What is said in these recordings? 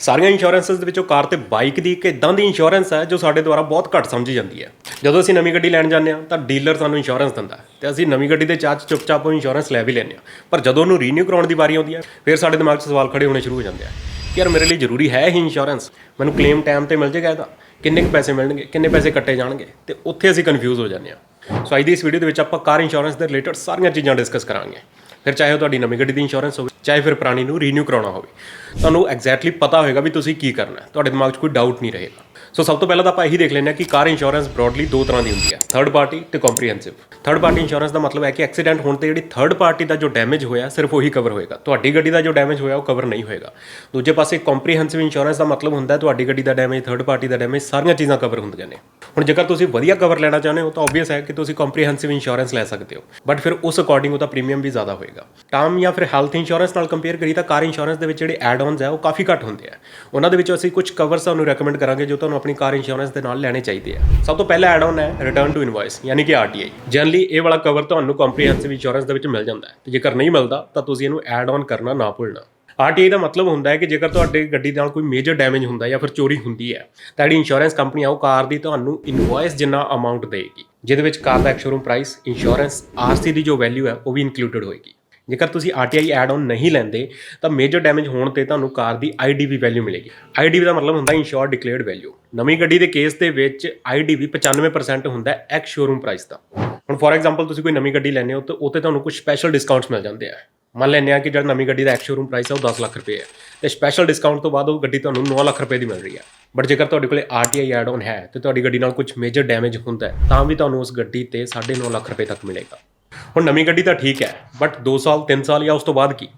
ਸਾਰੀਆਂ ਇੰਸ਼ੋਰੈਂਸਸ ਦੇ ਵਿੱਚੋਂ ਕਾਰ ਤੇ ਬਾਈਕ ਦੀ ਇੱਕ ਇਦਾਂ ਦੀ ਇੰਸ਼ੋਰੈਂਸ ਹੈ ਜੋ ਸਾਡੇ ਦੁਆਰਾ ਬਹੁਤ ਘੱਟ ਸਮਝੀ ਜਾਂਦੀ ਹੈ। ਜਦੋਂ ਅਸੀਂ ਨਵੀਂ ਗੱਡੀ ਲੈਣ ਜਾਂਦੇ ਹਾਂ ਤਾਂ ਡੀਲਰ ਸਾਨੂੰ ਇੰਸ਼ੋਰੈਂਸ ਦਿੰਦਾ ਹੈ ਤੇ ਅਸੀਂ ਨਵੀਂ ਗੱਡੀ ਦੇ ਚਾਰਜ ਚੁੱਪਚਾਪ ਉਹ ਇੰਸ਼ੋਰੈਂਸ ਲੈ ਵੀ ਲੈਂਦੇ ਹਾਂ। ਪਰ ਜਦੋਂ ਉਹਨੂੰ ਰੀਨਿਊ ਕਰਾਉਣ ਦੀ ਵਾਰੀ ਆਉਂਦੀ ਹੈ, ਫਿਰ ਸਾਡੇ ਦਿਮਾਗ 'ਚ ਸਵਾਲ ਖੜੇ ਹੋਣੇ ਸ਼ੁਰੂ ਹੋ ਜਾਂਦੇ ਆ ਕਿ ਯਾਰ ਮੇਰੇ ਲਈ ਜ਼ਰੂਰੀ ਹੈ ਹੀ ਇੰਸ਼ੋਰੈਂਸ ਮੈਨੂੰ ਕਲੇਮ ਟਾਈਮ ਤੇ ਮਿਲ ਜਾਏਗਾ ਇਹਦਾ? ਕਿੰਨੇ ਕੁ ਪੈਸੇ ਮਿਲਣਗੇ? ਕਿੰਨੇ ਪੈਸੇ ਕੱਟੇ ਜਾਣਗੇ? ਤੇ ਉੱਥੇ ਅਸੀਂ ਕਨਫਿਊਜ਼ ਹੋ ਜਾਂਦੇ ਹਾਂ। ਸੋ ਅੱਜ ਦੀ ਇਸ ਵੀਡੀਓ ਦੇ ਵਿੱਚ ਆਪਾਂ ਕਾਰ ਇੰਸ਼ੋਰੈਂਸ ਦੇ ਰਿਲੇਟਡ ਸਾਰੀਆਂ ਚੀਜ਼ਾਂ ਡਿਸਕਸ ਕਰਾਂਗੇ। ਫਿਰ ਚਾਹੇ ਉਹ ਤੁਹਾਡੀ ਨਵੀਂ ਗੱਡੀ ਦੀ ਇੰਸ਼ੋਰੈਂਸ ਹੋਵੇ ਚਾਹੇ ਫਿਰ ਪੁਰਾਣੀ ਨੂੰ ਰੀਨਿਊ ਕਰਾਉਣਾ ਹੋਵੇ। ਤੁਹਾਨੂੰ ਐਗਜ਼ੈਕਟਲੀ ਪਤਾ ਹੋਏਗਾ ਵੀ ਤੁਸੀਂ ਕੀ ਕਰਨਾ ਹੈ। ਤੁਹਾਡੇ ਦਿਮਾਗ 'ਚ ਕੋਈ ਡਾਊਟ ਨਹੀਂ ਰਹੇਗਾ। ਸੋ ਸਭ ਤੋਂ ਪਹਿਲਾਂ ਤਾਂ ਆਪਾਂ ਇਹੀ ਦੇਖ ਲੈਂਦੇ ਹਾਂ ਕਿ ਕਾਰ ਇੰਸ਼ੋਰੈਂਸ ਬ੍ਰੌਡਲੀ ਦੋ ਤਰ੍ਹਾਂ ਦੀ ਹੁੰਦੀ ਹੈ ਥਰਡ ਪਾਰਟੀ ਤੇ ਕੰਪਰੀਹੈਂਸਿਵ ਥਰਡ ਪਾਰਟੀ ਇੰਸ਼ੋਰੈਂਸ ਦਾ ਮਤਲਬ ਹੈ ਕਿ ਐਕਸੀਡੈਂਟ ਹੋਣ ਤੇ ਜਿਹੜੀ ਥਰਡ ਪਾਰਟੀ ਦਾ ਜੋ ਡੈਮੇਜ ਹੋਇਆ, ਸਿਰਫ ਉਹੀ ਕਵਰ ਹੋਏਗਾ। ਤੁਹਾਡੀ ਗੱਡੀ ਦਾ ਜੋ ਡੈਮੇਜ ਹੋਇਆ, ਉਹ ਕਵਰ ਨਹੀਂ ਹੋਏਗਾ। ਦੂਜੇ ਪਾਸੇ ਕੰਪਰੀਹੈਂਸਿਵ ਇੰਸ਼ੋਰੈਂਸ ਦਾ ਮਤਲਬ ਹੁੰਦਾ ਤੁਹਾਡੀ ਗੱਡੀ ਦਾ ਡੈਮੇਜ ਥਰਡ ਪਾਰਟੀ ਦਾ ਡੈਮੇਜ ਸਾਰੀਆਂ ਚੀਜ਼ਾਂ ਕਵਰ ਹੁੰਦੀਆਂ ਨੇ। ਹੁਣ ਜੇਕਰ ਤੁਸੀਂ ਵਧੀਆ ਕਵਰ ਲੈਣਾ ਚਾਹੁੰਦੇ ਹੋ, ਤਾਂ ਆਬਵੀਅਸ ਹੈ ਕਿ ਤੁਸੀਂ ਕੰਪਰੀਹੈਂਸਿਵ ਇੰਸ਼ੋਰੈਂਸ ਲੈ ਸਕਦੇ ਹੋ। ਬਟ ਫਿਰ ਉਸ ਅਕੋਰਡਿੰਗ ਉਹਦਾ ਪ੍ਰੀਮੀਅਮ ਵੀ ਜ਼ਿਆਦਾ ਹੋਏਗਾ। ਟਰਮ ਜਾਂ ਫਿਰ ਹੈਲਥ ਇੰਸ਼ੋਰੈਂਸ ਨਾਲ ਕੰਪੇਅਰ ਕਰੀ ਤਾਂ ਕਾਰ ਇੰਸ਼ੋਰੈਂਸ ਦੇ ਵਿੱਚ ਜਿਹੜੇ ਐਡ-ਆਨਸ ਹੈ, ਉਹ ਕਾਫੀ ਘੱਟ ਹੁੰਦੇ ਆ। ਉਹਨਾਂ ਦੇ ਵਿੱਚੋਂ ਅਸੀਂ ਕੁਝ ਕਵਰਸ ਤੁਹਾਨੂੰ ਰეკਮੈਂਡ ਕਰਾਂਗੇ ਜੋ ਤੁਹਾਨੂੰ ਆਪਣੀ ਕਾਰ ਇੰਸ਼ੋਰੈਂਸ ਦੇ ਨਾਲ ਲੈਣੇ ਚਾਹੀਦੇ ਆ। ਸਭ ਤੋਂ ਪਹਿਲਾ ਐਡ-ਆਨ ਹੈ ਰਿਟਰਨ ਟੂ ਇਨਵੌਇਸ ਯਾਨੀ ਕਿ ਆਰਟੀਆਈ ਜਨਰਲੀ ਇਹ ਵਾਲਾ ਕਵਰ ਤੁਹਾਨੂੰ ਕੰਪਰੀਹੈਂਸਿਵ ਇੰਸ਼ੋਰੈਂਸ ਦੇ ਵਿੱਚ ਮਿਲ ਜਾਂਦਾ ਹੈ। ਤੇ ਜੇਕਰ ਨਹੀਂ ਮਿਲਦਾ, ਤਾਂ ਤੁਸੀਂ ਇਹਨੂੰ ਐਡ-ਆਨ ਕਰਨਾ ਨਾ ਭੁੱਲਣਾ। ਆਰਟੀਆਈ ਦਾ ਮਤਲਬ ਹੁੰਦਾ ਹੈ ਕਿ ਜੇਕਰ ਤੁਹਾਡੇ ਗੱਡੀ ਨਾਲ ਕੋਈ ਮੇਜਰ ਡੈਮੇਜ ਹੁੰਦਾ ਜਾਂ ਫਿਰ ਚੋਰੀ ਹੁੰਦੀ ਹੈ, ਤਾਂ ਜਿਹੜੀ ਇੰਸ਼ੋਰੈਂਸ ਕੰਪਨੀ ਆ, ਉਹ ਕਾਰ ਦੀ ਤੁਹਾਨੂੰ ਇਨਵੌਇਸ ਜਿੰਨਾ ਅਮਾਉਂਟ ਦੇਗੀ ਜਿਹਦੇ ਵਿੱਚ ਕਾਰ ਦਾ ਐਕਸ਼ੋਰੂਮ ਪ੍ਰਾਈਸ ਇੰਸ਼ੋਰੈਂਸ ਆਰਸੀ ਦੀ ਜੋ ਵੈਲਿਊ ਹੈ, ਉਹ ਵੀ ਇਨਕਲੂਡਡ ਹੋਏਗੀ। ਜੇਕਰ ਤੁਸੀਂ ਆਰਟੀਆਈ ਐਡ ਆਨ ਨਹੀਂ ਲੈਂਦੇ, ਤਾਂ ਮੇਜਰ ਡੈਮੇਜ ਹੋਣ ਤੇ ਤੁਹਾਨੂੰ ਕਾਰ ਦੀ ਆਈਡੀਵੀ ਵੈਲਿਊ ਮਿਲੇਗੀ। ਆਈਡੀਵੀ ਦਾ ਮਤਲਬ ਹੁੰਦਾ ਇੰਸ਼ੋਰ ਡਿਕਲੇਅਰਡ ਵੈਲਿਊ ਨਵੀਂ ਗੱਡੀ ਦੇ ਕੇਸ ਦੇ ਵਿੱਚ ਆਈਡੀਵੀ 95% ਹੁੰਦਾ ਐਕਸ ਸ਼ੋਰੂਮ ਪ੍ਰਾਈਸ ਦਾ। ਹੁਣ ਫੋਰ ਐਗਜ਼ਾਮਪਲ ਤੁਸੀਂ ਕੋਈ ਨਵੀਂ ਗੱਡੀ ਲੈਂਦੇ ਹੋ, ਤਾਂ ਉੱਤੇ ਤੁਹਾਨੂੰ ਕੁਝ ਸਪੈਸ਼ਲ ਡਿਸਕਾਊਂਟਸ ਮਿਲ ਜਾਂਦੇ ਆ। ਮੰਨ ਲੈਂਦੇ ਆ ਕਿ ਜਿਹੜਾ ਨਵੀਂ ਗੱਡੀ ਦਾ ਐਕਸ ਸ਼ੋਰੂਮ ਪ੍ਰਾਈਸ ਹੈ ਉਹ 10 ਲੱਖ ਰੁਪਏ ਹੈ। ਤੇ ਸਪੈਸ਼ਲ ਡਿਸਕਾਊਂਟ ਤੋਂ ਬਾਅਦ ਉਹ ਗੱਡੀ ਤੁਹਾਨੂੰ 9 ਲੱਖ ਰੁਪਏ ਦੀ ਮਿਲ ਰਹੀ ਹੈ। ਬਟ ਜੇਕਰ ਤੁਹਾਡੇ ਕੋਲੇ ਆਰਟੀਆਈ ਐਡ ਆਨ ਹੈ, ਤੇ ਤੁਹਾਡੀ ਗੱਡੀ ਨਾਲ ਕੁਝ ਮੇਜਰ ਡੈਮੇਜ ਹੁੰਦਾ ਤਾਂ ਵੀ ਤੁਹਾਨੂੰ ਉਸ ਗੱਡੀ ਤੇ 9.5 ਲੱਖ ਰੁਪਏ ਤੱਕ ਮਿਲੇਗਾ। ਹੁਣ ਨਵੀਂ ਗੱਡੀ ਤਾਂ ਠੀਕ ਹੈ ਬਟ 2 ਸਾਲ 3 ਸਾਲ ਜਾਂ ਉਸ ਤੋਂ ਬਾਅਦ ਕੀ?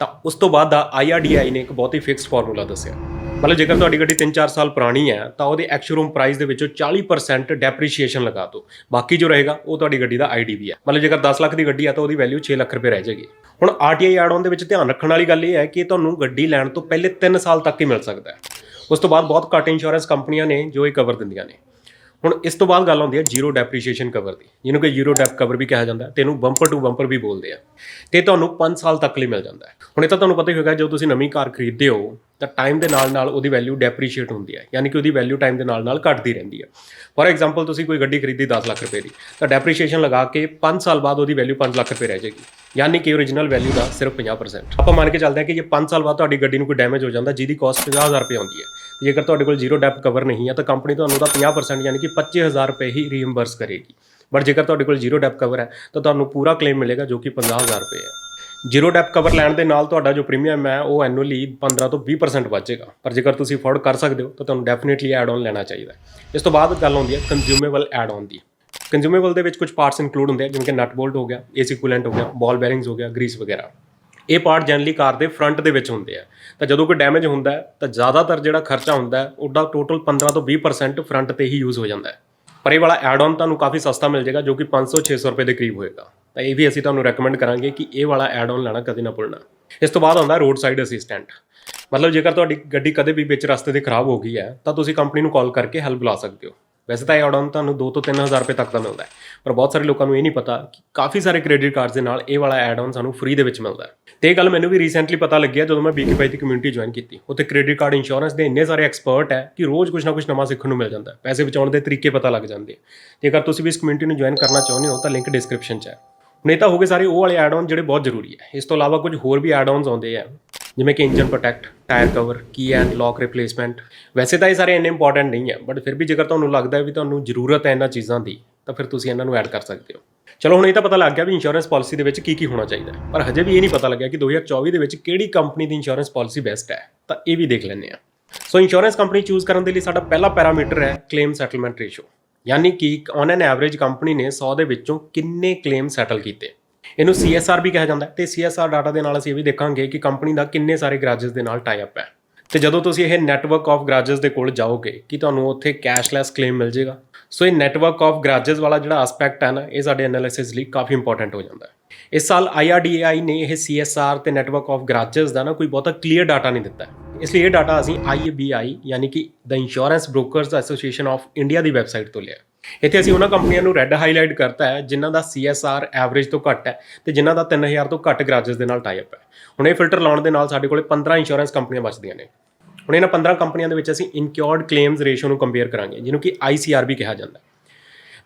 ਤਾਂ ਉਸ ਤੋਂ ਬਾਅਦ ਦਾ ਆਈਆਰਡੀਆਈ ਨੇ ਇੱਕ ਬਹੁਤ ਹੀ ਫਿਕਸ ਫਾਰਮੂਲਾ ਦੱਸਿਆ। ਮਤਲਬ ਜੇਕਰ ਤੁਹਾਡੀ ਗੱਡੀ 3-4 ਸਾਲ ਪੁਰਾਣੀ ਹੈ, ਤਾਂ ਉਹਦੇ ਐਕਸ਼ੋਰੂਮ ਪ੍ਰਾਈਸ ਦੇ ਵਿੱਚੋਂ 40% ਡੈਪਰੀਸ਼ੀਏਸ਼ਨ ਲਗਾ ਦਿਓ। ਬਾਕੀ ਜੋ ਰਹੇਗਾ, ਉਹ ਤੁਹਾਡੀ ਗੱਡੀ ਦਾ ਆਈਡੀਵੀ ਹੈ। ਮਤਲਬ ਜੇਕਰ 10 ਲੱਖ ਦੀ ਗੱਡੀ ਆ ਤਾਂ ਉਹਦੀ ਵੈਲਿਊ 6 ਲੱਖ ਰੁਪਏ ਰਹਿ ਜਾਏਗੀ। ਹੁਣ ਆਰਟੀਆਈ ਐਡ ਆਨ ਦੇ ਵਿੱਚ ਧਿਆਨ ਰੱਖਣ ਵਾਲੀ ਗੱਲ ਇਹ ਹੈ ਕਿ ਤੁਹਾਨੂੰ ਗੱਡੀ ਲੈਣ ਤੋਂ ਪਹਿਲੇ 3 ਸਾਲ ਤੱਕ ਹੀ ਮਿਲ ਸਕਦਾ ਹੈ। ਉਸ ਤੋਂ ਬਾਅਦ ਬਹੁਤ ਘੱਟ ਇੰਸ਼ੋਰੈਂਸ ਕੰਪਨੀਆਂ ਨੇ ਜੋ ਇਹ ਕਵਰ ਦਿੰਦੀਆਂ ਨੇ। ਹੁਣ ਇਸ ਤੋਂ ਬਾਅਦ ਗੱਲ ਆਉਂਦੀ ਹੈ ਜ਼ੀਰੋ ਡੈਪਰੀਸ਼ੀਏਸ਼ਨ ਕਵਰ ਦੀ, ਜਿਹਨੂੰ ਕਿ ਜ਼ੀਰੋ ਡੈਪ ਕਵਰ ਵੀ ਕਿਹਾ ਜਾਂਦਾ ਹੈ ਤੇ ਇਹਨੂੰ ਬੰਪਰ ਟੂ ਬੰਪਰ ਵੀ ਬੋਲਦੇ ਆ। ਤੇ ਤੁਹਾਨੂੰ 5 ਸਾਲ ਤੱਕ ਲਈ ਮਿਲ ਜਾਂਦਾ ਹੈ। ਹੁਣ ਇਹ ਤਾਂ ਤੁਹਾਨੂੰ ਪਤਾ ਹੀ ਹੋਵੇਗਾ ਜਦੋਂ ਤੁਸੀਂ ਨਵੀਂ ਕਾਰ ਖਰੀਦਦੇ ਹੋ ਤਾਂ ਟਾਈਮ ਦੇ ਨਾਲ ਨਾਲ ਉਹਦੀ ਵੈਲਿਊ ਡੈਪਰੀਸ਼ੀਏਟ ਹੁੰਦੀ ਹੈ, ਯਾਨੀ ਕਿ ਉਹਦੀ ਵੈਲਿਊ ਟਾਈਮ ਦੇ ਨਾਲ ਨਾਲ ਘਟਦੀ ਰਹਿੰਦੀ ਹੈ। ਫੋਰ ਐਗਜ਼ਾਮਪਲ ਤੁਸੀਂ ਕੋਈ ਗੱਡੀ ਖਰੀਦੀ 10 ਲੱਖ ਰੁਪਏ ਦੀ, ਤਾਂ ਡੈਪਰੀਸ਼ੀਏਸ਼ਨ ਲਗਾ ਕੇ 5 ਸਾਲ ਬਾਅਦ ਉਹਦੀ ਵੈਲਿਊ 5 ਲੱਖ ਰੁਪਏ ਰਹਿ ਜਾਏਗੀ, ਯਾਨੀ ਕਿ ਓਰੀਜਨਲ ਵੈਲਿਊ ਦਾ ਸਿਰਫ 50% ਆਪਾਂ ਮੰਨ ਕੇ ਚੱਲਦੇ ਹਾਂ ਕਿ ਜੇ 5 ਸਾਲ ਬਾਅਦ ਤੁਹਾਡੀ ਗੱਡੀ ਨੂੰ ਕੋਈ ਡੈਮੇਜ ਹੋ ਜਾਂਦਾ, ਜਿਹਦੀ ਕਾਸਟ 50000 ਰੁਪਏ ਆਉਂਦੀ ਹੈ ਜੇਕਰ ਤੁਹਾਡੇ ਕੋਲ ਜ਼ੀਰੋ ਡੈਪ ਕਵਰ ਨਹੀਂ ਹੈ, ਤਾਂ ਕੰਪਨੀ ਤੁਹਾਨੂੰ ਉਹਦਾ 50% ਯਾਨੀ ਕਿ 25000 ਰੁਪਏ ਹੀ ਰੀਇੰਬਰਸ ਕਰੇਗੀ। ਬਟ ਜੇਕਰ ਤੁਹਾਡੇ ਕੋਲ ਜ਼ੀਰੋ ਡੈਪ ਕਵਰ ਹੈ, ਤਾਂ ਤੁਹਾਨੂੰ ਪੂਰਾ ਕਲੇਮ ਮਿਲੇਗਾ ਜੋ ਕਿ 50000 ਰੁਪਏ ਹੈ। ਜ਼ੀਰੋ ਡੈਪ ਕਵਰ ਲੈਣ ਦੇ ਨਾਲ ਤੁਹਾਡਾ ਜੋ ਪ੍ਰੀਮੀਅਮ ਹੈ, ਉਹ ਐਨੂਅਲੀ 15 ਤੋਂ 20% ਵਧੇਗਾ ਪਰ ਜੇਕਰ ਤੁਸੀਂ ਅਫੋਰਡ ਕਰ ਸਕਦੇ ਹੋ, ਤਾਂ ਤੁਹਾਨੂੰ ਡੈਫੀਨਿਟਲੀ ਐਡ ਆਨ ਲੈਣਾ ਚਾਹੀਦਾ ਇਸ ਤੋਂ ਬਾਅਦ ਗੱਲ ਆਉਂਦੀ ਹੈ ਕੰਜ਼ਿਊਮੇਬਲ ਐਡ ਆਨ ਦੀ। ਕੰਜ਼ਿਊਮੇਬਲ ਦੇ ਵਿੱਚ ਕੁਝ ਪਾਰਟਸ ਇਨਕਲੂਡ ਹੁੰਦੇ ਆ, ਜਿਵੇਂ ਕਿ ਨਟ ਬੋਲਟ ਹੋ ਗਿਆ ਏਸੀ ਕੂਲੈਂਟ ਹੋ ਗਿਆ ਬਾਲ ਬੈਰਿੰਗਸ ਹੋ ਗਿਆ ਗਰੀਸ ਵਗੈਰਾ। ਇਹ ਪਾਰਟ ਜਨਰਲੀ ਕਾਰ ਦੇ ਫਰੰਟ ਦੇ ਵਿੱਚ ਹੁੰਦੇ ਆ। ਤਾਂ ਜਦੋਂ ਕੋਈ ਡੈਮੇਜ ਹੁੰਦਾ ਹੈ, ਤਾਂ ਜ਼ਿਆਦਾਤਰ ਜਿਹੜਾ ਖਰਚਾ ਹੁੰਦਾ ਹੈ, ਉਹਦਾ ਟੋਟਲ 15 ਤੋਂ 20% ਫਰੰਟ ਤੇ ਹੀ ਯੂਜ਼ ਹੋ ਜਾਂਦਾ ਹੈ। ਪਰ ਇਹ ਵਾਲਾ ਐਡ ਆਨ ਤੁਹਾਨੂੰ ਕਾਫੀ ਸਸਤਾ ਮਿਲ ਜਾਏਗਾ, ਜੋ ਕਿ 500 600 ਰੁਪਏ ਦੇ ਕਰੀਬ ਹੋਏਗਾ। ਤਾਂ ਇਹ ਵੀ ਅਸੀਂ ਤੁਹਾਨੂੰ ਰეკਮੈਂਡ ਕਰਾਂਗੇ ਕਿ ਇਹ ਵਾਲਾ ਐਡ ਆਨ ਲੈਣਾ, ਕਦੇ ਨਾ ਭੁੱਲਣਾ। ਇਸ ਤੋਂ ਬਾਅਦ ਆਉਂਦਾ ਰੋਡ ਸਾਈਡ ਅਸਿਸਟੈਂਟ ਮਤਲਬ ਜੇਕਰ ਤੁਹਾਡੀ ਗੱਡੀ ਕਦੇ ਵੀ ਵਿੱਚ ਰਸਤੇ ਤੇ ਖਰਾਬ ਹੋ ਗਈ ਹੈ, ਤਾਂ ਤੁਸੀਂ ਕੰਪਨੀ ਨੂੰ ਕਾਲ ਕਰਕੇ ਹੈਲਪ ਬੁਲਾ ਸਕਦੇ ਹੋ। ਵੈਸੇ ਤਾਂ ਇਹ ਐਡ ਆਨ ਤੁਹਾਨੂੰ 2 ਤੋਂ 3000 ਰੁਪਏ ਤੱਕ ਦਾ ਮਿਲਦਾ ਹੈ। ਪਰ ਬਹੁਤ ਸਾਰੇ ਲੋਕਾਂ ਨੂੰ ਇਹ ਨਹੀਂ ਪਤਾ ਕਿ ਕਾਫੀ ਸਾਰੇ ਕ੍ਰੈਡਿਟ ਕਾਰਡਸ ਦੇ ਨਾਲ ਇਹ ਵਾਲਾ ਐਡ ਆਨ ਸਾਨੂੰ ਫ੍ਰੀ ਦੇ ਵਿੱਚ ਮਿਲਦਾ ਹੈ। ਤੇ ਇਹ ਗੱਲ ਮੈਨੂੰ ਵੀ ਰੀਸੈਂਟਲੀ ਪਤਾ ਲੱਗਿਆ ਜਦੋਂ ਮੈਂ ਬੀਕੇ ਦੀ ਕਮਿਊਨਿਟੀ ਜੁਆਇਨ ਕੀਤੀ। ਉੱਥੇ ਕ੍ਰੈਡਿਟ ਕਾਰਡ ਇੰਸ਼ੋਰੈਂਸ ਦੇ ਇੰਨੇ ਸਾਰੇ ਐਕਸਪਰਟ ਹੈ ਕਿ ਰੋਜ਼ ਕੁਝ ਨਾ ਕੁਝ ਨਵਾਂ ਸਿੱਖਣ ਨੂੰ ਮਿਲ ਜਾਂਦਾ ਹੈ। ਪੈਸੇ ਬਚਾਉਣ ਦੇ ਤਰੀਕੇ ਪਤਾ ਲੱਗ ਜਾਂਦੇ ਜੇਕਰ ਤੁਸੀਂ ਵੀ ਇਸ ਕਮਿਊਨਿਟੀ ਨੂੰ ਜੁਆਇਨ ਕਰਨਾ ਚਾਹੁੰਦੇ ਹੋ ਤਾਂ ਲਿੰਕ ਡਿਸਕ੍ਰਿਪਸ਼ਨ 'ਚ ਹੈ। ਹੁਣ ਇਹ ਤਾਂ ਹੋ ਗਏ ਸਾਰੇ ਉਹ ਵਾਲੇ ਐਡ ਆਨ ਜਿਹੜੇ ਬਹੁਤ ਜ਼ਰੂਰੀ ਹੈ। ਇਸ ਤੋਂ ਇਲਾਵਾ ਕੁਝ ਹੋਰ ਵੀ ਐਡ ਆਨਸ ਆਉਂਦੇ ਆ, ਜਿਵੇਂ ਕਿ engine protect tyre cover key and lock replacement ਵੈਸੇ ਤਾਂ ਇਹ ਸਾਰੇ ਇੰਨੇ ਇੰਪੋਰਟੈਂਟ ਨਹੀਂ ਹੈ ਬਟ ਫਿਰ ਵੀ ਜੇਕਰ ਤੁਹਾਨੂੰ ਲੱਗਦਾ ਹੈ ਵੀ ਤੁਹਾਨੂੰ ਜ਼ਰੂਰਤ ਹੈ ਇਹਨਾਂ ਚੀਜ਼ਾਂ ਦੀ, ਤਾਂ ਫਿਰ ਤੁਸੀਂ ਇਹਨਾਂ ਨੂੰ ਐਡ ਕਰ ਸਕਦੇ ਹੋ। ਚਲੋ ਹੁਣ ਇਹ ਤਾਂ ਪਤਾ ਲੱਗ ਗਿਆ ਵੀ ਇੰਸ਼ੋਰੈਂਸ ਪਾਲਿਸੀ ਦੇ ਵਿੱਚ ਕੀ ਕੀ ਹੋਣਾ ਚਾਹੀਦਾ ਹੈ, ਪਰ ਹਜੇ ਵੀ ਇਹ ਨਹੀਂ ਪਤਾ ਲੱਗਿਆ ਕਿ 2024 ਦੇ ਵਿੱਚ ਕਿਹੜੀ ਕੰਪਨੀ ਦੀ ਇੰਸ਼ੋਰੈਂਸ ਪਾਲਿਸੀ ਬੈਸਟ ਹੈ, ਤਾਂ ਇਹ ਵੀ ਦੇਖ ਲੈਂਦੇ ਆ ਸੋ ਇੰਸ਼ੋਰੈਂਸ ਕੰਪਨੀ ਚੂਜ਼ ਕਰਨ ਦੇ ਲਈ ਸਾਡਾ ਪਹਿਲਾ ਪੈਰਾਮੀਟਰ ਹੈ ਕਲੇਮ ਸੈਟਲਮੈਂਟ ਰੇਸ਼ੋ ਯਾਨੀ ਕਿ ਔਨ ਐਨ ਐਵਰੇਜ ਕੰਪਨੀ ਨੇ 100 ਦੇ ਵਿੱਚੋਂ ਕਿੰਨੇ ਕਲੇਮ ਸੈਟਲ ਕੀਤੇ? ਇਹਨੂੰ CSR ਵੀ ਕਿਹਾ ਜਾਂਦਾ ਹੈ ਤੇ CSR ਡਾਟਾ ਦੇ ਨਾਲ ਅਸੀਂ ਇਹ ਵੀ ਦੇਖਾਂਗੇ ਕਿ ਕੰਪਨੀ ਦਾ ਕਿੰਨੇ ਸਾਰੇ ਗਰਾਜਸ ਦੇ ਨਾਲ ਟਾਈ ਅਪ ਹੈ। ਤੇ ਜਦੋਂ ਤੁਸੀਂ ਇਹ ਨੈਟਵਰਕ ਆਫ ਗਰਾਜਸ ਦੇ ਕੋਲ ਜਾਓਗੇ ਕਿ ਤੁਹਾਨੂੰ ਉੱਥੇ ਕੈਸ਼ਲੈਸ ਕਲੇਮ ਮਿਲ ਜਾਏਗਾ ਸੋ ਇਹ ਨੈਟਵਰਕ ਆਫ ਗਰਾਜਸ ਵਾਲਾ ਜਿਹੜਾ ਐਸਪੈਕਟ ਹੈ ਨਾ, ਇਹ ਸਾਡੇ ਐਨਾਲਿਸਿਸ ਲਈ ਕਾਫੀ ਇੰਪੋਰਟੈਂਟ ਹੋ ਜਾਂਦਾ ਹੈ। ਇਸ ਸਾਲ IRDAI ਨੇ ਇਹ CSR ਤੇ ਨੈਟਵਰਕ ਆਫ ਗਰਾਜਸ ਦਾ ਨਾ ਕੋਈ ਬਹੁਤਾ ਕਲੀਅਰ ਡਾਟਾ ਨਹੀਂ ਦਿੱਤਾ ਇਸ ਲਈ ਇਹ ਡਾਟਾ ਅਸੀਂ IABI ਯਾਨੀ ਕਿ the insurance brokers association of India the website ਤੋਂ ਲਿਆ ਇੱਥੇ ਅਸੀਂ ਉਹਨਾਂ ਕੰਪਨੀਆਂ ਨੂੰ ਰੈੱਡ ਹਾਈਲਾਈਟ ਕਰਤਾ ਹੈ ਜਿਨ੍ਹਾਂ ਦਾ CSR ਐਵਰੇਜ ਤੋਂ ਘੱਟ ਹੈ ਤੇ ਜਿਨ੍ਹਾਂ ਦਾ 3000 ਤੋਂ ਘੱਟ ਗਰਾਜਸ ਦੇ ਨਾਲ ਟਾਈ ਅਪ ਹੈ ਹੁਣ ਇਹ ਫਿਲਟਰ ਲਾਉਣ ਦੇ ਨਾਲ ਸਾਡੇ ਕੋਲੇ 15 ਇੰਸ਼ੋਰੈਂਸ ਕੰਪਨੀਆਂ ਬਚਦੀਆਂ ਨੇ ਹੁਣ ਇਹਨਾਂ 15 ਕੰਪਨੀਆਂ ਦੇ ਵਿੱਚ ਅਸੀਂ ਇਨਕਿਓਰਡ ਕਲੇਮਸ ਰੇਸ਼ੋ ਨੂੰ ਕੰਪੇਅਰ ਕਰਾਂਗੇ ਜਿਹਨੂੰ ਕਿ ICR ਵੀ ਕਿਹਾ ਜਾਂਦਾ ਹੈ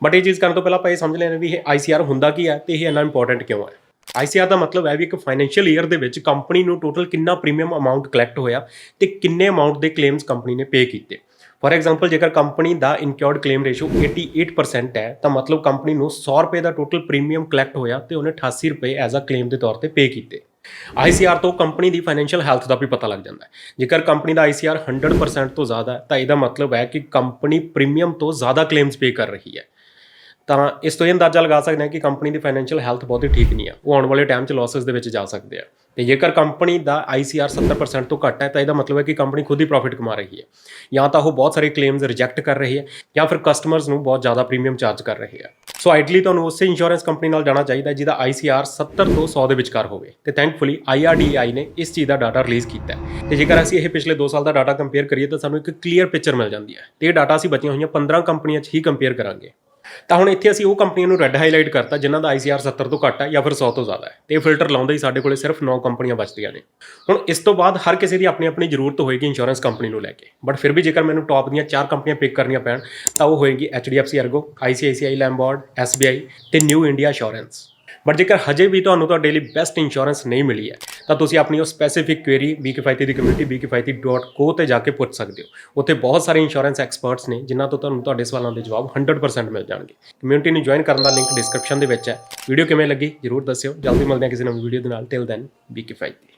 ਬਟ ਇਹ ਚੀਜ਼ ਕਰਨ ਤੋਂ ਪਹਿਲਾਂ ਆਪਾਂ ਇਹ ਸਮਝ ਲੈਣਾ ਵੀ ਇਹ ICR ਹੁੰਦਾ ਕੀ ਹੈ ਤੇ ਇਹ ਇੰਨਾ ਇੰਪੋਰਟੈਂਟ ਕਿਉਂ ਹੈ ICR ਦਾ ਮਤਲਬ ਹੈ ਵੀ ਇੱਕ ਫਾਈਨੈਂਸ਼ੀਅਲ ਈਅਰ ਦੇ ਵਿੱਚ ਕੰਪਨੀ ਨੂੰ ਟੋਟਲ ਕਿੰਨਾ ਪ੍ਰੀਮੀਅਮ ਅਮਾਉਂਟ ਕਲੈਕਟ ਹੋਇਆ ਤੇ ਕਿੰਨੇ ਅਮਾਉਂਟ ਦੇ ਕਲੇਮਸ ਕੰਪਨੀ ਨੇ ਪੇ ਕੀਤੇ। ਫੋਰ ਐਗਜ਼ਾਮਪਲ ਜੇਕਰ ਕੰਪਨੀ ਦਾ ਇਨਕਿਉਰਡ ਕਲੇਮ ਰੇਸ਼ੋ 88% ਹੈ, ਤਾਂ ਮਤਲਬ ਕੰਪਨੀ ਨੂੰ 100 ਰੁਪਏ ਦਾ ਟੋਟਲ ਪ੍ਰੀਮੀਅਮ ਕਲੈਕਟ ਹੋਇਆ ਤੇ ਉਹਨੇ 88 ਰੁਪਏ ਐਜ਼ ਅ ਕਲੇਮ ਦੇ ਤੌਰ ਤੇ ਪੇ ਕੀਤੇ। ICR ਤੋਂ ਕੰਪਨੀ ਦੀ ਫਾਈਨੈਂਸ਼ੀਅਲ ਹੈਲਥ ਦਾ ਵੀ ਪਤਾ ਲੱਗ ਜਾਂਦਾ ਹੈ। ਜੇਕਰ ਕੰਪਨੀ ਦਾ ICR 100% ਤੋਂ ਜ਼ਿਆਦਾ ਹੈ, ਤਾਂ ਇਹਦਾ ਮਤਲਬ ਹੈ ਕਿ ਕੰਪਨੀ ਪ੍ਰੀਮੀਅਮ ਤੋਂ ਜ਼ਿਆਦਾ ਕਲੇਮਸ ਪੇ ਕਰ ਰਹੀ ਹੈ। ਤਾਂ ਇਸ ਤੋਂ ਇਹ ਅੰਦਾਜ਼ਾ ਲਗਾ ਸਕਦੇ ਹਾਂ ਕਿ ਕੰਪਨੀ ਦੀ ਫਾਈਨੈਂਸ਼ੀਅਲ ਹੈਲਥ ਬਹੁਤ ਹੀ ਠੀਕ ਨਹੀਂ ਆ। ਉਹ ਆਉਣ ਵਾਲੇ ਟਾਈਮ 'ਚ ਲਾਸਸ ਦੇ ਵਿੱਚ ਜਾ ਸਕਦੇ ਆ। ਤੇ ਜੇਕਰ ਕੰਪਨੀ ਦਾ ICR 70% ਤੋਂ ਘੱਟ ਹੈ, ਤਾਂ ਇਹਦਾ ਮਤਲਬ ਹੈ ਕਿ ਕੰਪਨੀ ਖੁਦ ਹੀ ਪ੍ਰੋਫਿਟ ਕਮਾ ਰਹੀ ਹੈ। ਜਾਂ ਤਾਂ ਉਹ ਬਹੁਤ ਸਾਰੇ ਕਲੇਮਸ ਰਿਜੈਕਟ ਕਰ ਰਹੀ ਹੈ, ਜਾਂ ਫਿਰ ਕਸਟਮਰਸ ਨੂੰ ਬਹੁਤ ਜ਼ਿਆਦਾ ਪ੍ਰੀਮੀਅਮ ਚਾਰਜ ਕਰ ਰਹੀ ਹੈ ਸੋ ਆਈਡਲੀ ਤੁਹਾਨੂੰ ਉਸੇ ਇੰਸ਼ੋਰੈਂਸ ਕੰਪਨੀ ਨਾਲ ਜਾਣਾ ਚਾਹੀਦਾ ਹੈ, ਜਿਹਦਾ ICR 70 ਤੋਂ 100 ਦੇ ਵਿਚਕਾਰ ਹੋਵੇ। ਤੇ ਥੈਂਕਫੁਲੀ IRDAI ਨੇ ਇਸ ਚੀਜ਼ ਦਾ ਡਾਟਾ ਰਿਲੀਜ਼ ਕੀਤਾ ਹੈ। ਤੇ ਜੇਕਰ ਅਸੀਂ ਇਹ ਪਿਛਲੇ 2 ਸਾਲ ਦਾ ਡਾਟਾ ਕੰਪੇਅਰ ਕਰੀਏ, ਤਾਂ ਸਾਨੂੰ ਇੱਕ ਕਲੀਅਰ ਪਿਕਚਰ ਮਿਲ ਜਾਂਦੀ ਹੈ। ਤੇ ਇਹ ਡਾਟਾ ਅਸੀਂ ਬਚੀਆਂ ਹੋਈਆਂ 15 ਕੰਪਨੀਆਂ 'ਚ ਹੀ ਕੰਪੇਅਰ ਕਰਾਂਗੇ। ਤਾਂ ਹੁਣ ਇੱਥੇ ਅਸੀਂ ਉਹ ਕੰਪਨੀਆਂ ਨੂੰ ਰੈੱਡ ਹਾਈਲਾਈਟ ਕਰਤਾ, ਜਿਨ੍ਹਾਂ ਦਾ ICR 70 ਤੋਂ ਘੱਟ ਹੈ ਜਾਂ ਫਿਰ 100 ਤੋਂ ਜ਼ਿਆਦਾ ਹੈ ਤੇ ਇਹ ਫਿਲਟਰ ਲਾਉਂਦੇ ਹੀ ਸਾਡੇ ਕੋਲੇ ਸਿਰਫ 9 ਕੰਪਨੀਆਂ ਬਚਦੀਆਂ ਨੇ। ਹੁਣ ਇਸ ਤੋਂ ਬਾਅਦ ਹਰ ਕਿਸੇ ਦੀ ਆਪਣੀ ਆਪਣੀ ਜ਼ਰੂਰਤ ਹੋਏਗੀ ਇੰਸ਼ੋਰੈਂਸ ਕੰਪਨੀ ਨੂੰ ਲੈ ਕੇ। ਬਟ ਫਿਰ ਵੀ ਜੇਕਰ ਮੈਨੂੰ ਟੌਪ ਦੀਆਂ ਚਾਰ ਕੰਪਨੀਆਂ ਪਿਕ ਕਰਨੀਆਂ ਪੈਣ, ਤਾਂ ਉਹ ਹੋਏਗੀ HDFC Ergo ICICI Lombard SBI ਤੇ ਨਿਊ ਇੰਡੀਆ ਇੰਸ਼ੋਰੈਂਸ ਬਟ ਜੇਕਰ ਹਜੇ ਵੀ ਤੁਹਾਨੂੰ ਤੁਹਾਡੇ ਲਈ ਬੈਸਟ ਇੰਸ਼ੋਰੈਂਸ ਨਹੀਂ ਮਿਲੀ ਹੈ, ਤਾਂ ਤੁਸੀਂ ਆਪਣੀ ਉਹ ਸਪੈਸੀਫਿਕ ਕੁਐਰੀ ਬੀ ਕਿਫਾਇਤੀ ਦੀ ਕਮਿਊਨਿਟੀ bkifaiti.co ਤੇ ਜਾ ਕੇ ਪੁੱਛ ਸਕਦੇ ਹੋ। ਉੱਥੇ ਬਹੁਤ ਸਾਰੇ ਇੰਸ਼ੋਰੈਂਸ ਐਕਸਪਰਟਸ ਨੇ, ਜਿਨ੍ਹਾਂ ਤੋਂ ਤੁਹਾਨੂੰ ਤੁਹਾਡੇ ਸਵਾਲਾਂ ਦੇ ਜਵਾਬ 100% ਮਿਲ ਜਾਣਗੇ। ਕਮਿਊਨਿਟੀ ਨੂੰ ਜੁਆਇਨ ਕਰਨ ਦਾ ਲਿੰਕ ਡਿਸਕ੍ਰਿਪਸ਼ਨ ਦੇ ਵਿੱਚ ਹੈ। ਵੀਡੀਓ ਕਿਵੇਂ ਲੱਗੀ? ਜਰੂਰ ਦੱਸਿਓ। ਜਲਦੀ ਮਿਲਦੇ ਹਾਂ ਕਿਸੇ ਨਵੀਂ ਵੀਡੀਓ ਦੇ ਨਾਲ। ਟਿਲ ਦੈਨ ਬੀ ਕਿਫਾਇਤੀ